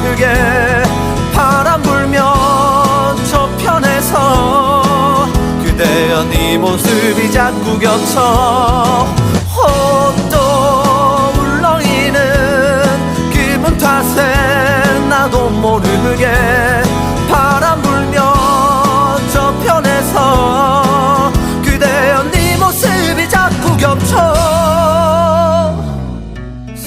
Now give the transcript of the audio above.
모르게 바람 불면 저편에서 그대여 네 모습이 자꾸 겹쳐